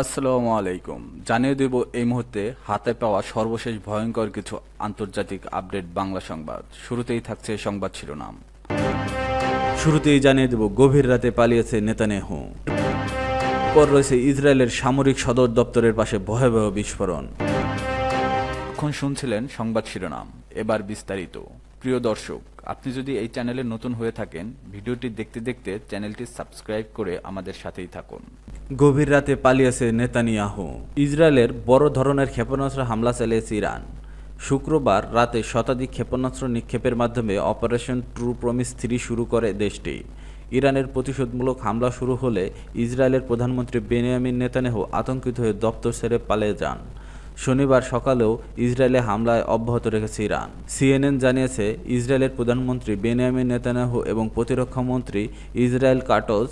আসসালামু আলাইকুম। জানিয়ে দেব এই মুহূর্তে হাতে পাওয়া সর্বশেষ ভয়ঙ্কর কিছু আন্তর্জাতিক আপডেট বাংলা সংবাদ। শুরুতেই থাকছে সংবাদ শিরোনাম। শুরুতেই জানিয়ে দেব, গভীর রাতে পালিয়েছে নেতানেহু। পর রয়েছে ইসরায়েলের সামরিক সদর দপ্তরের পাশে ভয়াবহ বিস্ফোরণ। এখন শুনছিলেন সংবাদ শিরোনাম। এবার বিস্তারিত। প্রিয় দর্শক, আপনি যদি এই চ্যানেলে নতুন হয়ে থাকেন, ভিডিওটি দেখতে দেখতে চ্যানেলটি সাবস্ক্রাইব করে আমাদের সাথেই থাকুন। গভীর রাতে পালিয়েছে নেতানিয়াহু। ইসরায়েলের বড় ধরনের ক্ষেপণাস্ত্র হামলা চালিয়েছে ইরান। শুক্রবার রাতে শতাধিক ক্ষেপণাস্ত্র নিক্ষেপের মাধ্যমে অপারেশন ট্রু প্রমিস থ্রি শুরু করে দেশটি। ইরানের প্রতিশোধমূলক হামলা শুরু হলে ইসরায়েলের প্রধানমন্ত্রী বেনিয়ামিন নেতানেহু আতঙ্কিত হয়ে দপ্তর ছেড়ে পালিয়ে যান। শনিবার সকালেও ইসরায়েলে হামলায় অব্যাহত রেখেছে ইরান। সিএনএন জানিয়েছে, ইসরায়েলের প্রধানমন্ত্রী বেনিয়ামিন নেতানিয়াহু এবং প্রতিরক্ষা মন্ত্রী ইসরায়েল কাটজ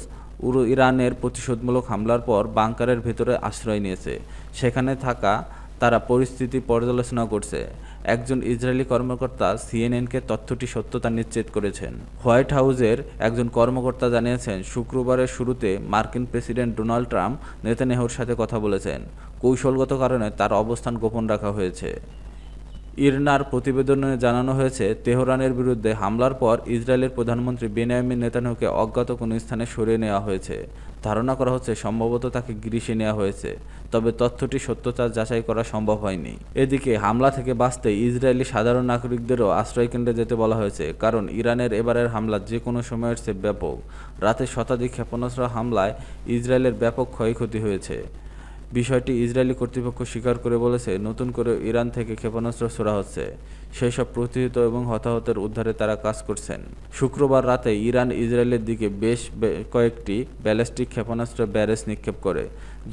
উরু ইরানের প্রতিশোধমূলক হামলার পর বাংকারের ভেতরে আশ্রয় নিয়েছে। সেখানে থাকা তারা পরিস্থিতি পর্যালোচনা করছে। একজন ইসরায়েলি কর্মকর্তা সিএনএনকে তথ্যটি সত্যতা নিশ্চিত করেছেন। হোয়াইট হাউসের একজন কর্মকর্তা জানিয়েছেন, শুক্রবারের শুরুতে মার্কিন প্রেসিডেন্ট ডোনাল্ড ট্রাম্প নেতানিয়াহুর সাথে কথা বলেছেন। কৌশলগত কারণে তার অবস্থান গোপন রাখা হয়েছে। ইরনার প্রতিবেদনে জানানো হয়েছে, তেহরানের বিরুদ্ধে হামলার পর ইসরায়েলের প্রধানমন্ত্রী বেনিয়ামিন নেতানিয়াহুকে অজ্ঞাত কোনো স্থানে সরিয়ে নেওয়া হয়েছে। ধারণা করা হচ্ছে, সম্ভবত তাকে গ্রিসে নেওয়া হয়েছে, তবে তথ্যটি সত্যতা যাচাই করা সম্ভব হয়নি। এদিকে, হামলা থেকে বাঁচতে ইসরায়েলি সাধারণ নাগরিকদেরও আশ্রয়কেন্দ্রে যেতে বলা হয়েছে, কারণ ইরানের এবারের হামলা যে কোনো সময়ের চেয়ে ব্যাপক। রাতে শতাধিক ক্ষেপণাস্ত্র হামলায় ইসরায়েলের ব্যাপক ক্ষয়ক্ষতি হয়েছে। বিষয়টি ইসরায়েলি কর্তৃপক্ষ স্বীকার করে বলেছে, নতুন করে ইরান থেকে ক্ষেপণাস্ত্র ছোড়া হচ্ছে। সেই সব প্রতিহিত এবং হতাহতের উদ্ধারে তারা কাজ করছেন। শুক্রবার রাতে ইরান ইসরায়েলের দিকে বেশ কয়েকটি ব্যালিস্টিক ক্ষেপণাস্ত্র ব্যারেজ নিক্ষেপ করে,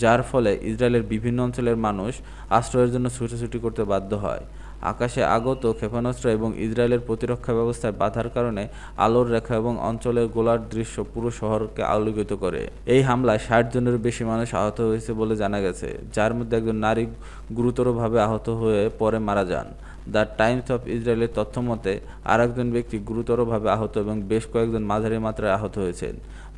যার ফলে ইসরায়েলের বিভিন্ন অঞ্চলের মানুষ আশ্রয়ের জন্য ছুটোছুটি করতে বাধ্য হয়। আকাশে আগত ক্ষেপণাস্ত্র এবং ইসরায়েলের প্রতিরক্ষা ব্যবস্থায় বাধার কারণে আলোর রেখা এবং অঞ্চলের গোলার দৃশ্য পুরো শহরকে আলোকিত করে। এই হামলায় ষাট জনের বেশি মানুষ আহত হয়েছে বলে জানা গেছে, যার মধ্যে একজন নারী গুরুতরভাবে আহত হয়ে পরে মারা যান। দ্য টাইমস অফ ইসরায়েলের তথ্য মতে আর একজন ব্যক্তি গুরুতরভাবে আহত এবং বেশ কয়েকজন মাঝারি মাত্রায় আহত হয়েছেন।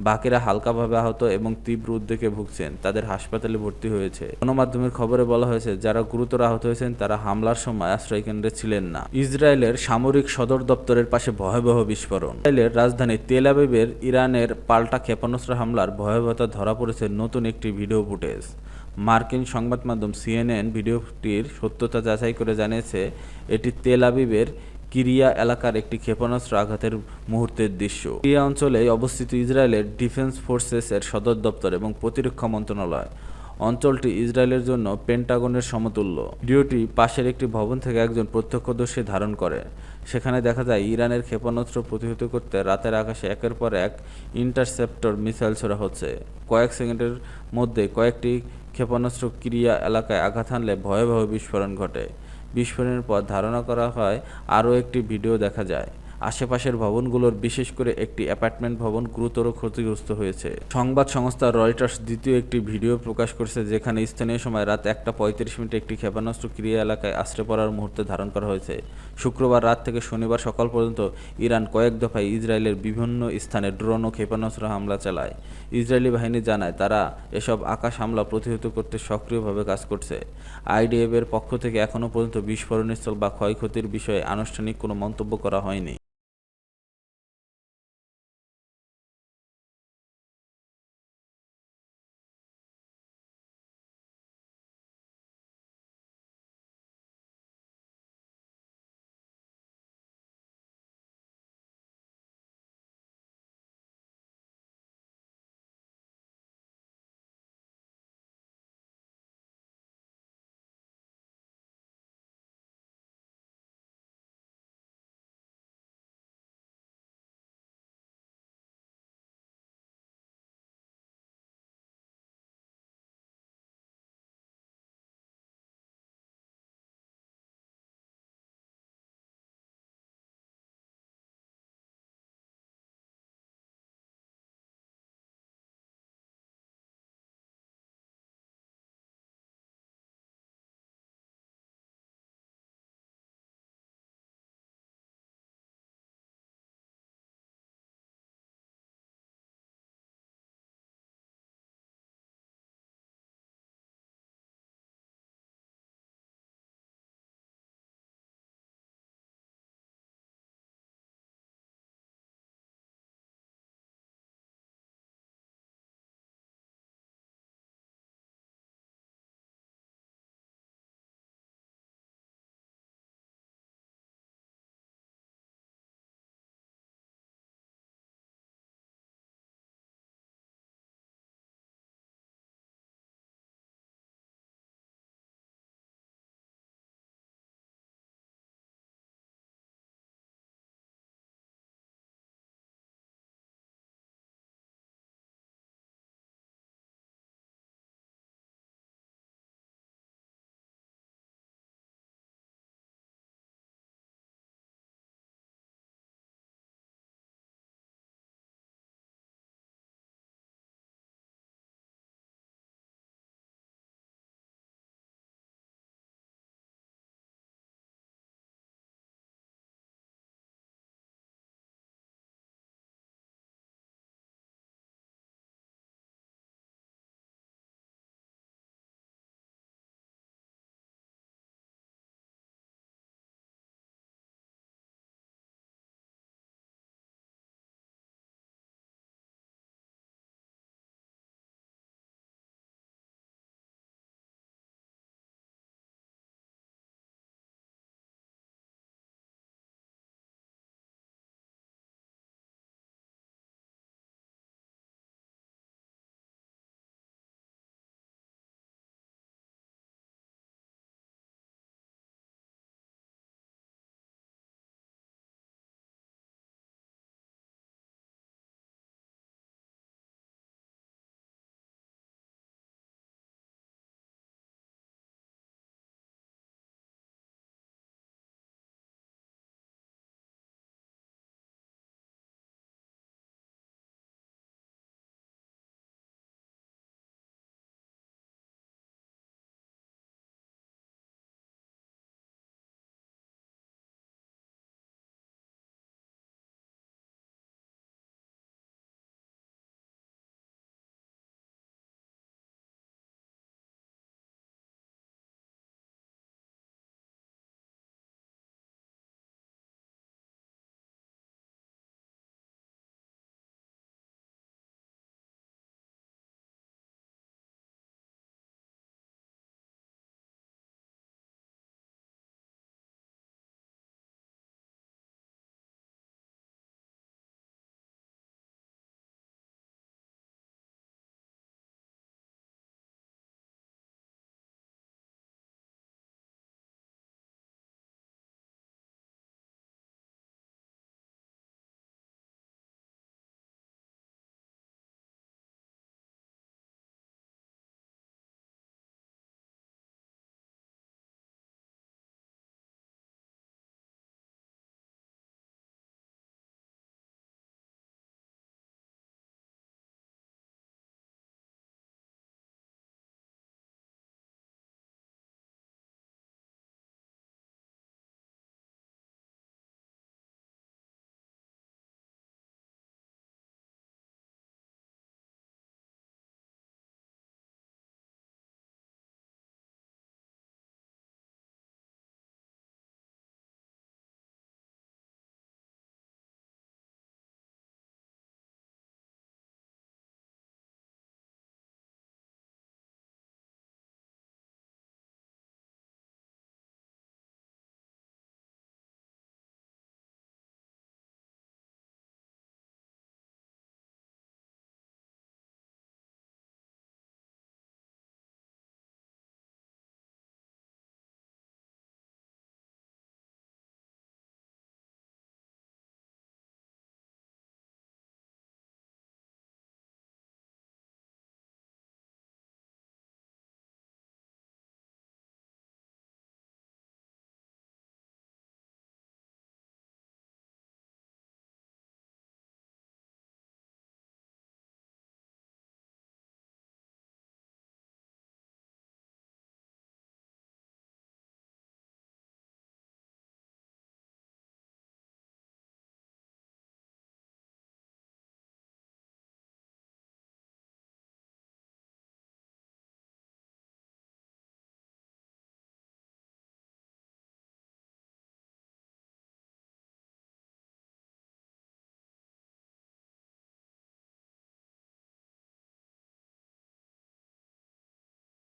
বাকিরা হালকাভাবে আহত এবং তীব্র উদ্বেগে ভুগছেন। তাদের হাসপাতালে ভর্তি হয়েছে। গণমাধ্যমের খবরে বলা হয়েছে, যারা গুরুতর আহত হয়েছেন, তারা হামলার সময় আশ্রয়কেন্দ্রে ছিলেন না। ইসরায়েলের সামরিক সদর দপ্তরের পাশে ভয়াবহ বিস্ফোরণ। ইসরায়েলের রাজধানী তেল আবিবের ইরানের পাল্টা ক্ষেপণাস্ত্র হামলার ভয়াবহতা ধরা পড়েছে নতুন একটি ভিডিও ফুটেজ। মার্কিন সংবাদ মাধ্যম সিএনএন ভিডিওটির সত্যতা যাচাই করে জানিয়েছে, এটি তেল আবিবের কিরিয়া এলাকার একটি ক্ষেপণাস্ত্র আঘাতের মুহূর্তের দৃশ্য। কিরিয়া অঞ্চলে অবস্থিত ইসরায়েলের ডিফেন্স ফোর্সেসের সদর দপ্তর এবং প্রতিরক্ষা মন্ত্রণালয়। অঞ্চলটি ইসরায়েলের জন্য পেন্টাগনের সমতুল্য। ভিডিওটি পাশের একটি ভবন থেকে একজন প্রত্যক্ষদর্শী ধারণ করে। সেখানে দেখা যায়, ইরানের ক্ষেপণাস্ত্র প্রতিহত করতে রাতের আকাশে একের পর এক ইন্টারসেপ্টর মিসাইল ছোড়া হচ্ছে। কয়েক সেকেন্ডের মধ্যে কয়েকটি ক্ষেপণাস্ত্র ক্রিয়া এলাকায় আঘাত হানলে ভয়াবহ বিস্ফোরণ ঘটে। বিস্ফোরণের পর ধারণা করা হয়, আরও একটি ভিডিও দেখা যায়। আশেপাশের ভবনগুলোর বিশেষ করে একটি অ্যাপার্টমেন্ট ভবন গুরুতর ক্ষতিগ্রস্ত হয়েছে। সংবাদ সংস্থা রয়টার্স দ্বিতীয় একটি ভিডিও প্রকাশ করেছে যেখানে স্থানীয় সময় রাত একটা পঁয়ত্রিশ মিনিটে একটি ক্ষেপণাস্ত্র ক্রিয়া এলাকায় আশ্রয় পড়ার মুহূর্তে ধারণ করা হয়েছে। শুক্রবার রাত থেকে শনিবার সকাল পর্যন্ত ইরান কয়েক দফায় ইসরায়েলের বিভিন্ন স্থানে ড্রোন ও ক্ষেপণাস্ত্র হামলা চালায়। ইসরায়েলি বাহিনী জানায়, তারা এসব আকাশ হামলা প্রতিহত করতে সক্রিয়ভাবে কাজ করছে। আইডিএফ এর পক্ষ থেকে এখনও পর্যন্ত বিস্ফোরণস্থল বা ক্ষয়ক্ষতির বিষয়ে আনুষ্ঠানিক কোনো মন্তব্য করা হয়নি।